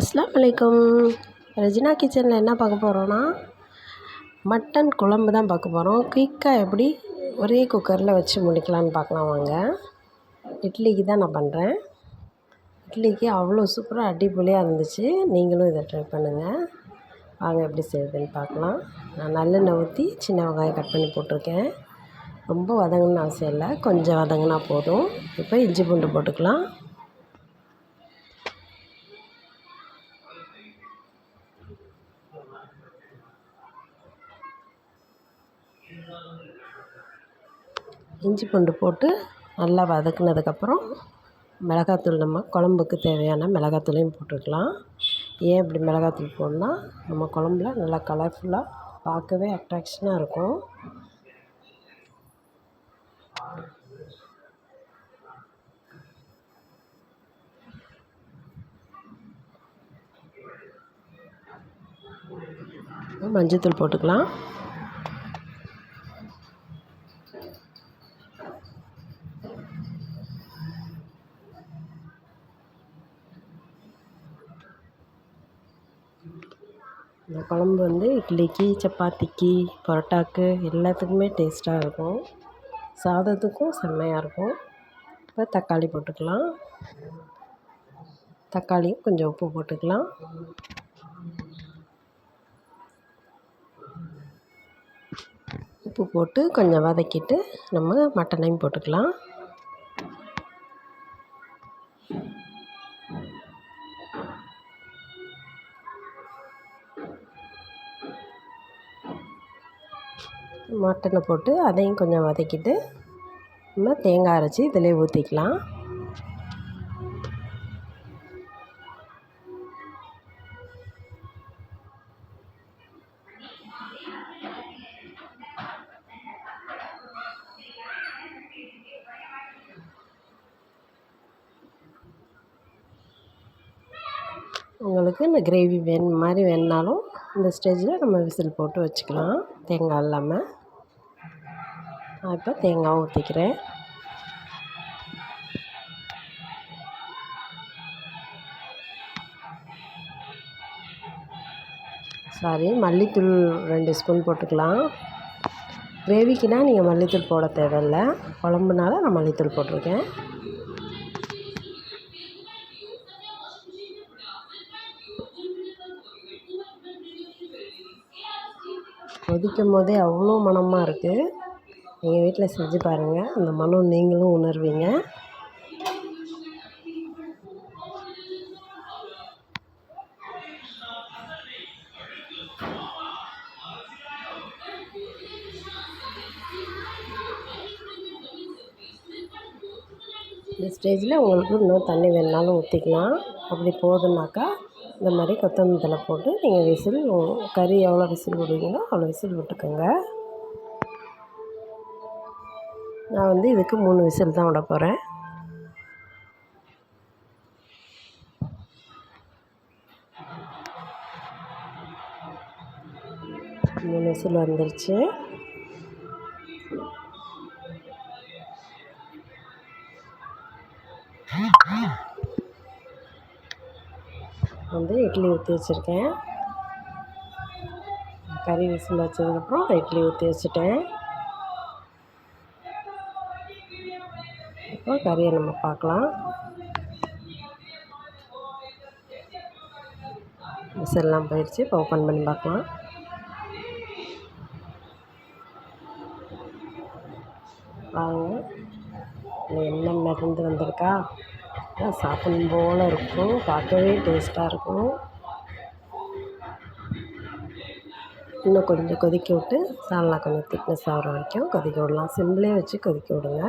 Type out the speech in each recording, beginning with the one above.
அஸ்லாம் வலைக்கம் ரெஜினா கிச்சனில் என்ன பார்க்க போகிறோன்னா மட்டன் குழம்பு தான் பார்க்க போகிறோம் குயிக்காக எப்படி ஒரே குக்கரில் வச்சு முடிக்கலான்னு பார்க்கலாம் வாங்க. இட்லிக்கு தான் நான் பண்ணுறேன் இட்லிக்கு அவ்வளோ சூப்பராக அடிப்பொலியாக இருந்துச்சு. நீங்களும் இதை ட்ரை பண்ணுங்கள் வாங்க எப்படி செய்யுதுன்னு பார்க்கலாம். நான் நல்லெண்ணெய் ஊற்றி சின்ன வெங்காயம் கட் பண்ணி போட்டிருக்கேன். ரொம்ப வதங்கணும்னு அவசியம் இல்லை. கொஞ்சம் வதங்கினா போதும். இப்போ இஞ்சி பூண்டு போட்டுக்கலாம். இஞ்சி பூண்டு போட்டு நல்லா வதக்குனதுக்கப்புறம் மிளகாத்தூள் நம்ம குழம்புக்கு தேவையான மிளகாத்தூளையும் போட்டுக்கலாம். ஏன் இப்படி மிளகாத்தூள் போடணுன்னா நம்ம குழம்புல நல்லா கலர்ஃபுல்லாக பார்க்கவே அட்ராக்ஷனாக இருக்கும். மஞ்சத்தூள் போட்டுக்கலாம். இந்த குழம்பு வந்து இட்லிக்கு சப்பாத்திக்கு பரோட்டாக்கு எல்லாத்துக்குமே டேஸ்ட்டாக இருக்கும். சாதத்துக்கும் செம்மையாக இருக்கும். இப்போ தக்காளி போட்டுக்கலாம். தக்காளியும் கொஞ்சம் உப்பு போட்டுக்கலாம். உப்பு போட்டு கொஞ்சம் வதக்கிட்டு நம்ம மட்டனையும் போட்டுக்கலாம். மட்டனை போட்டு அதையும் கொஞ்சம் வதக்கிட்டு நம்ம தேங்காய் அரைச்சி இதிலே ஊற்றிக்கலாம் உங்களுக்கு இந்த கிரேவி வேணும் மாதிரி வேணுனாலும் இந்த ஸ்டேஜில் நம்ம விசில் போட்டு வச்சுக்கலாம். தேங்காய் இல்லாமல் நான் இப்போ தேங்காய் ஊற்றிக்கிறேன் சாரி மல்லித்தூள் ரெண்டு ஸ்பூன் போட்டுக்கலாம். கிரேவிக்குனா நீங்கள் மல்லித்தூள் போட தேவையில்ல. குழம்புனால நான் மல்லித்தூள் போட்டிருக்கேன். கொதிக்கும் போதே அவ்வளோ மணமாக இருக்குது நீங்கள் வீட்டில் செஞ்சு பாருங்கள். அந்த மனம் நீங்களும் உணர்வீங்க. இந்த ஸ்டேஜில் உங்களுக்கு இன்னும் தண்ணி வேணுனாலும் ஊற்றிக்கலாம். அப்படி போதுனாக்கா இந்த மாதிரி கொத்தமல்லி போட்டு நீங்கள் விசில் கறி எவ்வளோ விசில் விடுவீங்களோ அவ்வளோ விசில் விட்டுக்கோங்க நான் வந்து இதுக்கு மூணு விசில் தான் விட போகிறேன் மூணு விசில் வந்துருச்சு. வந்து இட்லி ஊற்றி வச்சுருக்கேன். கறி விசில் வச்சதுக்கப்புறம் இட்லி ஊற்றி வச்சுட்டேன். இப்போ கறியை நம்ம பார்க்கலாம். விசெல்லாம் போயிடுச்சு. இப்போ ஓப்பன் பண்ணி பார்க்கலாம். வாங்க என்ன மிதந்து வந்திருக்கா? சாப்பிடணும் போல் இருக்கும். பார்க்கவே டேஸ்ட்டாக இருக்கும். இன்னும் கொஞ்சம் கொதிக்க விட்டு சால்னா கொஞ்சம் திக்னஸ் ஆகிற வரைக்கும் கொதிக்க விடலாம். சிம்லேயே வச்சு கொதிக்க விடுங்க.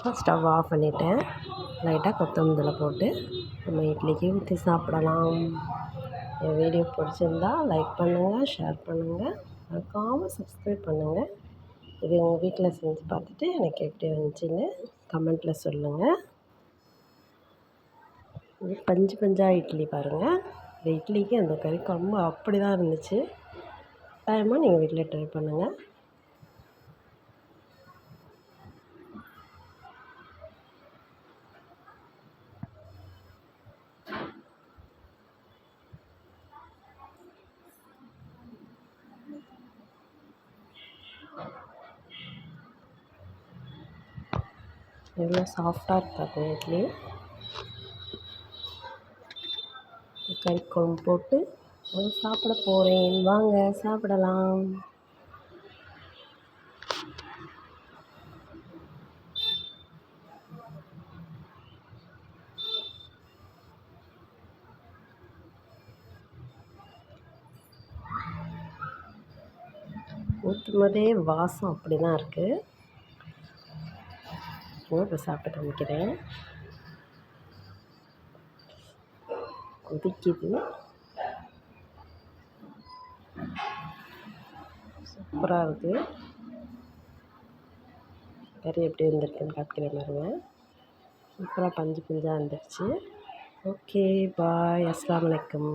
ஸ்டவ் ஆஃப் பண்ணிவிட்டேன் லைட்டாக கொத்தமல்லி போட்டு நம்ம இட்லிக்கு ஊற்றி சாப்பிடலாம். என் வீடியோ பிடிச்சிருந்தா லைக் பண்ணுங்கள் ஷேர் பண்ணுங்கள் மறக்காமல் சப்ஸ்கிரைப் பண்ணுங்கள் இது உங்கள் வீட்டில் செஞ்சு பார்த்துட்டு எனக்கு எப்படி வந்துச்சுன்னு கமெண்ட்டில் சொல்லுங்கள் இது பஞ்சு பஞ்சாக இட்லி பாருங்கள் இந்த இட்லிக்கு அந்த கறி குழம்பு அப்படி தான் இருந்துச்சு. டைமாக நீங்கள் வீட்டில் ட்ரை பண்ணுங்கள் எவ்வளோ சாஃப்டாக இருக்காங்க இட்லி. கறி குழம்பு போட்டு சாப்பிட போகிறேன் வாங்க சாப்பிடலாம். ஊற்றும் போதே வாசம் அப்படி தான் இருக்குது இப்போ சாப்பிட்டு காமிக்கிறேன் கொதிக்குது. சூப்பராக இருக்குது கறி எப்படி இருந்திருக்குன்னு காமிக்கிறேன் பாருங்க. சூப்பராக பஞ்சு பஞ்சாக வந்துருச்சு. Okay bye. அஸ்லாம் வலைக்கம்